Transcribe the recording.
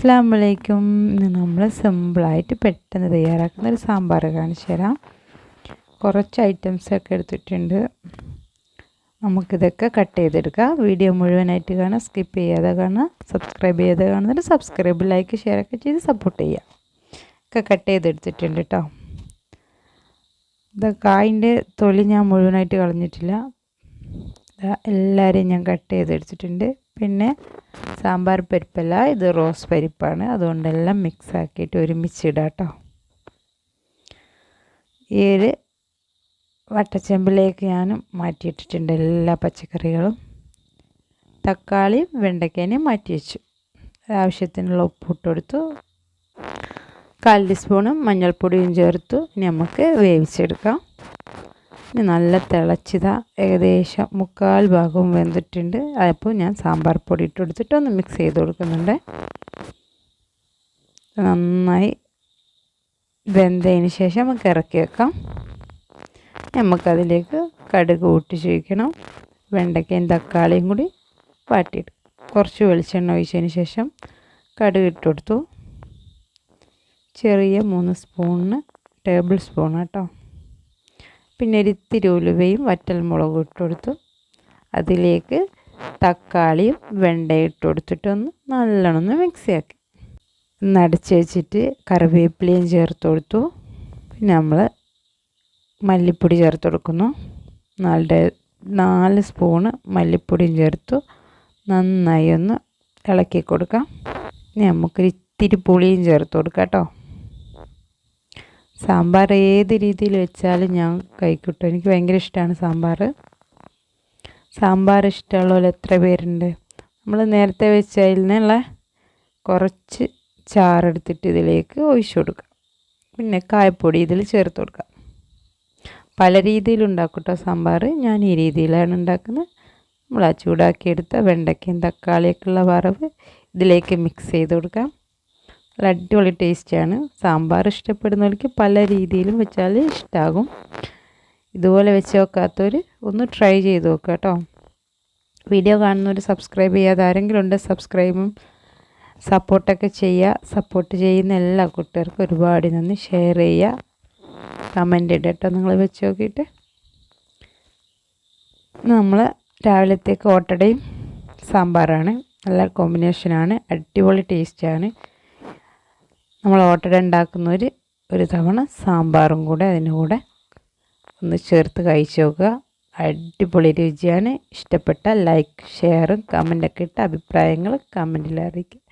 അസ്സാം വലൈക്കും നമ്മൾ സിമ്പിളായിട്ട് പെട്ടെന്ന് തയ്യാറാക്കുന്ന ഒരു സാമ്പാർ കാണിച്ചു തരാം. കുറച്ച് ഐറ്റംസൊക്കെ എടുത്തിട്ടുണ്ട്. നമുക്കിതൊക്കെ കട്ട് ചെയ്തെടുക്കാം. വീഡിയോ മുഴുവനായിട്ട് കാണാം സ്കിപ്പ് ചെയ്യാതെ കാണാം സബ്സ്ക്രൈബ് ചെയ്യാതെ കാണുന്നുണ്ട് സബ്സ്ക്രൈബ് ലൈക്ക് ഷെയർ ഒക്കെ ചെയ്ത് സപ്പോർട്ട് ചെയ്യാം. ഒക്കെ കട്ട് ചെയ്തെടുത്തിട്ടുണ്ട് കേട്ടോ ഇത് കായിന്റെ തൊലി ഞാൻ മുഴുവനായിട്ട് കളഞ്ഞിട്ടില്ല. എല്ലാവരെയും ഞാൻ കട്ട് ചെയ്തെടുത്തിട്ടുണ്ട്. പിന്നെ സാമ്പാർ പരിപ്പല്ല ഇത് റോസ് പരിപ്പാണ്. അതുകൊണ്ടെല്ലാം മിക്സ് ആക്കിയിട്ട് കേട്ടോ ഈ ഒരു വട്ടച്ചെമ്പിലേക്ക് ഞാൻ മാറ്റിയിട്ടിട്ടുണ്ട് എല്ലാ പച്ചക്കറികളും. തക്കാളിയും വെണ്ടയ്ക്കേനെയും മാറ്റി വെച്ചു. ആവശ്യത്തിനുള്ള ഉപ്പിട്ട് കൊടുത്തു. കാൽ ടീസ്പൂണും മഞ്ഞൾപ്പൊടിയും ചേർത്തു. ഇനി നമുക്ക് വേവിച്ചെടുക്കാം. ഇനി നല്ല തിളച്ചിത ഏകദേശം മുക്കാൽ ഭാഗവും വെന്തിട്ടുണ്ട്. അപ്പോൾ ഞാൻ സാമ്പാർ പൊടി ഇട്ട് കൊടുത്തിട്ട് ഒന്ന് മിക്സ് ചെയ്ത് കൊടുക്കുന്നുണ്ട്. നന്നായി വെന്തതിന് ശേഷം നമുക്ക് ഇറക്കി വെക്കാം. നമുക്കതിലേക്ക് കടുക് കൂട്ടി ചോദിക്കണം വെണ്ടയ്ക്കയും തക്കാളിയും കൂടി വാട്ടിയിട്ട് കുറച്ച് വെളിച്ചെണ്ണ ഒഴിച്ചതിന് ശേഷം കടുക് ഇട്ട് കൊടുത്തു. ചെറിയ മൂന്ന് സ്പൂണിന് ടേബിൾ സ്പൂൺ കേട്ടോ പിന്നെ ഒരു ഇത്തിരി ഉലുവയും വറ്റൽമുളകും ഇട്ട് കൊടുത്തു അതിലേക്ക് തക്കാളിയും വെണ്ടയും ഇട്ട് കൊടുത്തിട്ടൊന്ന് നല്ലോണം ഒന്ന് നടിച്ച് വെച്ചിട്ട് കറിവേപ്പിലയും ചേർത്ത് കൊടുത്തു. പിന്നെ നമ്മൾ മല്ലിപ്പൊടി ചേർത്ത് കൊടുക്കുന്നു. നാല് നാല് സ്പൂണ് മല്ലിപ്പൊടിയും ചേർത്തു. നന്നായി ഒന്ന് ഇളക്കി കൊടുക്കാം. ഇനി നമുക്കൊരു ഇത്തിരി പുളിയും ചേർത്ത് കൊടുക്കാം കേട്ടോ. സാമ്പാർ ഏത് രീതിയിൽ വെച്ചാലും ഞാൻ കഴിക്കട്ടോ. എനിക്ക് ഭയങ്കര ഇഷ്ടമാണ് സാമ്പാർ സാമ്പാർ ഇഷ്ടമുള്ളവർ എത്ര പേരുണ്ട്? നമ്മൾ നേരത്തെ വെച്ചതിൽ നിന്നുള്ള കുറച്ച് ചാറെടുത്തിട്ട് ഇതിലേക്ക് ഒഴിച്ചു കൊടുക്കാം. പിന്നെ കായപ്പൊടി ഇതിൽ ചേർത്ത് കൊടുക്കുക പല രീതിയിൽ സാമ്പാർ ഞാൻ ഈ രീതിയിലാണ് ഉണ്ടാക്കുന്നത്. നമ്മൾ ആ ചൂടാക്കിയെടുത്ത വെണ്ടയ്ക്കയും തക്കാളിയൊക്കെ ഉള്ള വറവ് ഇതിലേക്ക് മിക്സ് ചെയ്ത് കൊടുക്കാം. നല്ല അടിപൊളി ടേസ്റ്റാണ് സാമ്പാർ ഇഷ്ടപ്പെടുന്നവർക്ക് പല രീതിയിലും വെച്ചാൽ ഇഷ്ടമാകും ഇതുപോലെ വെച്ച് നോക്കാത്തവർ ഒന്ന് ട്രൈ ചെയ്ത് നോക്കുക കേട്ടോ. വീഡിയോ കാണുന്നവർ സബ്സ്ക്രൈബ് ചെയ്യാതെ ആരെങ്കിലും ഉണ്ട് സബ്സ്ക്രൈബും സപ്പോർട്ടൊക്കെ ചെയ്യുക. സപ്പോർട്ട് ചെയ്യുന്ന എല്ലാ കുട്ടികൾക്കും ഒരുപാട് നന്ദി. ഷെയർ ചെയ്യുക. കമന്റ് ഇടുക കേട്ടോ. നിങ്ങൾ വെച്ച് നോക്കിയിട്ട്. നമ്മൾ രാവിലത്തേക്ക് ഓട്ടടയും സാമ്പാറാണ്. നല്ല കോമ്പിനേഷനാണ് അടിപൊളി ടേസ്റ്റാണ് നമ്മൾ ഓട്ടട ഉണ്ടാക്കുന്ന ഒരു തവണ സാമ്പാറും കൂടെ അതിന് കൂടെ ഒന്ന് ചേർത്ത് കഴിച്ച് നോക്കുക. അടിപൊളി രുചിയാണ്. ഇഷ്ടപ്പെട്ട ലൈക്ക് ഷെയറും കമന്റൊക്കെ ഇട്ട് അഭിപ്രായങ്ങൾ കമന്റിൽ അറിയിക്കുക.